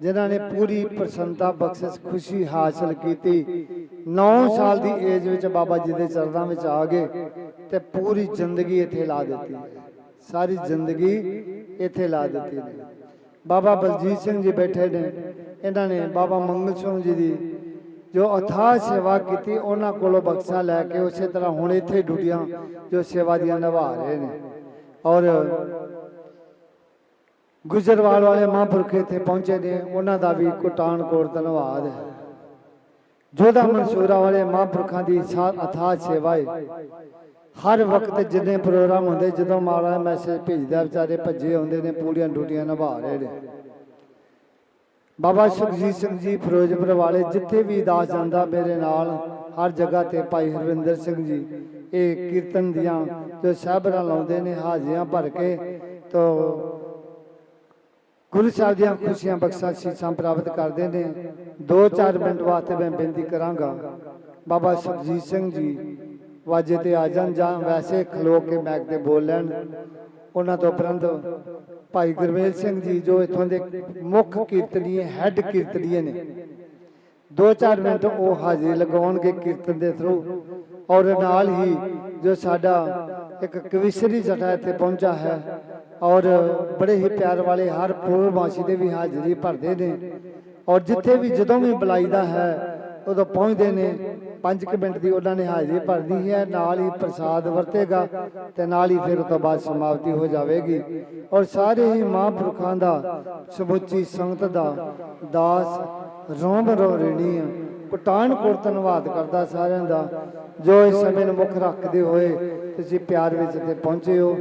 ਜਿਨ੍ਹਾਂ ਨੇ ਪੂਰੀ ਪ੍ਰਸੰਨਤਾ, ਬਖਸ਼ਿਸ਼, ਖੁਸ਼ੀ ਹਾਸਲ ਕੀਤੀ 9 ਸਾਲ ਦੀ ਏਜ ਵਿੱਚ ਬਾਬਾ ਜੀ ਦੇ ਚਰਨਾਂ ਵਿੱਚ ਆ ਗਏ ਤੇ ਪੂਰੀ ਜ਼ਿੰਦਗੀ ਇੱਥੇ ਲਾ ਦਿੱਤੀ। ਸਾਰੀ ਜ਼ਿੰਦਗੀ ਇੱਥੇ ਲਾ ਦਿੱਤੀ ਨੇ। ਬਾਬਾ ਬਲਜੀਤ ਸਿੰਘ ਜੀ ਬੈਠੇ ਨੇ। ਇਹਨਾਂ ਨੇ ਬਾਬਾ ਮੰਗਲ ਸਿੰਘ ਜੀ ਦੀ ਜੋ ਅਥਾਹ ਸੇਵਾ ਕੀਤੀ, ਉਹਨਾਂ ਕੋਲੋਂ ਬਖਸ਼ਾ ਲੈ ਕੇ ਉਸੇ ਤਰ੍ਹਾਂ ਹੁਣ ਇੱਥੇ ਡਿਊਟੀਆਂ ਜੋ ਸੇਵਾ ਦੀਆਂ ਨਿਭਾ ਰਹੇ ਨੇ। ਔਰ ਗੁਜਰਵਾਲ ਵਾਲੇ ਮਹਾਂਪੁਰਖ ਇੱਥੇ ਪਹੁੰਚੇ ਨੇ। ਉਹਨਾਂ ਦਾ ਵੀ ਕੋਟਾਨ ਕੋਟ ਧੰਨਵਾਦ ਹੈ। ਜੋਧਾ ਮਨਸੂਰਾ ਵਾਲੇ ਮਹਾਂਪੁਰਖਾਂ ਦੀ ਸਾਥ ਅਥਾਹ ਸੇਵਾ ਹੈ। ਹਰ ਵਕਤ ਜਿੰਨੇ ਪ੍ਰੋਗਰਾਮ ਹੁੰਦੇ, ਜਦੋਂ ਮਾਰਾ ਮੈਸੇਜ ਭੇਜਦਾ, ਵਿਚਾਰੇ ਭੱਜੇ ਆਉਂਦੇ ਨੇ ਪੂਰੀਆਂ ਡਿਊਟੀਆਂ ਨਿਭਾ ਰਹੇ ਨੇ। ਬਾਬਾ ਸੁਖਜੀਤ ਸਿੰਘ ਜੀ ਫਿਰੋਜ਼ਪੁਰ ਵਾਲੇ ਜਿੱਥੇ ਵੀ ਦਾਸ ਜਾਂਦਾ ਮੇਰੇ ਨਾਲ, ਹਰ ਜਗ੍ਹਾ ਤੇ ਭਾਈ ਹਰਵਿੰਦਰ ਸਿੰਘ ਜੀ, ਇਹ ਕੀਰਤਨ ਦੀਆਂ ਜੋ ਸਾਹਿਬਾਂ ਲਾਉਂਦੇ ਨੇ ਹਾਜ਼ੀਆਂ ਭਰ ਕੇ, ਤੋ ਗੁਰੂ ਸਾਹਿਬ ਦੀਆਂ ਖੁਸ਼ੀਆਂ, ਬਖਸ਼ਾਂ, ਸੀਸਾਂ ਪ੍ਰਾਪਤ ਕਰਦੇ ਨੇ। 2-4 ਮਿੰਟ ਵਾਸਤੇ ਮੈਂ ਬੇਨਤੀ ਕਰਾਂਗਾ। ਬਾਬਾ ਸੁਖਜੀਤ ਸਿੰਘ ਜੀ ਵਾਜੇ ਤੇ ਆ ਜਾਣ ਜਾਂ ਵੈਸੇ ਖਲੋ ਕੇ ਮੈਕ ਤੇ ਬੋਲ ਲੈਣ। ਉਹਨਾਂ ਤੋਂ ਉਪਰੰਤ ਭਾਈ ਗੁਰਮੇਲ ਸਿੰਘ ਜੀ ਜੋ ਇਥੋਂ ਦੇ ਮੁੱਖ ਕੀਰਤਨੀਏ ਹੈੱਡ ਕੀਰਤਨੀਏ ਨੇ 2-4 ਮਿੰਟ ਉਹ ਹਾਜ਼ਰੀ ਲਗਾਉਣਗੇ ਕੀਰਤਨ ਦੇ ਥਰੂ ਔਰ ਨਾਲ ਹੀ ਜੋ ਸਾਡਾ ਇੱਕ ਕਵਿਸ਼ਰੀ ਜਟਾ ਇੱਥੇ ਪਹੁੰਚਾ ਹੈ ਔਰ ਬੜੇ ਹੀ ਪਿਆਰ ਵਾਲੇ ਹਰ ਪੂਰਵਾਸੀ ਦੇ ਵੀ ਹਾਜ਼ਰੀ ਭਰਦੇ ਨੇ ਔਰ ਜਿੱਥੇ ਵੀ ਜਦੋਂ ਵੀ ਬੁਲਾਈਦਾ ਹੈ, ਉਦੋਂ ਪਹੁੰਚਦੇ ਨੇ 5 ਮਿੰਟ ਦੀ ਉਹਨਾਂ ਨੇ ਹਾਜ਼ਰੀ ਭਰਨੀ ਹੈ, ਨਾਲ ਹੀ ਪ੍ਰਸਾਦ ਵਰਤੇਗਾ ਤੇ ਨਾਲ ਹੀ ਫਿਰ ਉਸ ਤੋਂ ਬਾਅਦ ਸਮਾਪਤੀ ਹੋ ਜਾਵੇਗੀ। ਔਰ ਸਾਰੇ ਹੀ ਮਹਾਂਪੁਰਖਾਂ ਦਾ, ਸਮੁੱਚੀ ਸੰਗਤ ਦਾ ਦਾਸ ਰੋਮ ਰੋ ਰਣੀ ਆ ਧੰਨਵਾਦ ਕਰਦਾ ਸਾਰਿਆਂ ਦਾ, ਜੋ ਇਸ ਸਮੇਂ ਨੂੰ ਮੁੱਖ ਰੱਖਦੇ ਹੋਏ ਤੁਸੀਂ ਪਿਆਰ ਵਿੱਚ ਤੇ ਪਹੁੰਚੇ ਹੋ।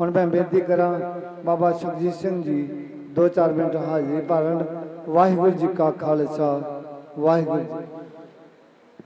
ਹੁਣ ਮੈਂ ਬੇਨਤੀ ਕਰਾਂ, ਬਾਬਾ ਸੁਖਜੀਤ ਸਿੰਘ ਜੀ 2-4 ਮਿੰਟ ਹਾਜ਼ਰੀ ਭਰਨ। ਵਾਹਿਗੁਰੂ ਜੀ ਕਾ ਖਾਲਸਾ, ਵਾਹਿਗੁਰੂ ਜੀ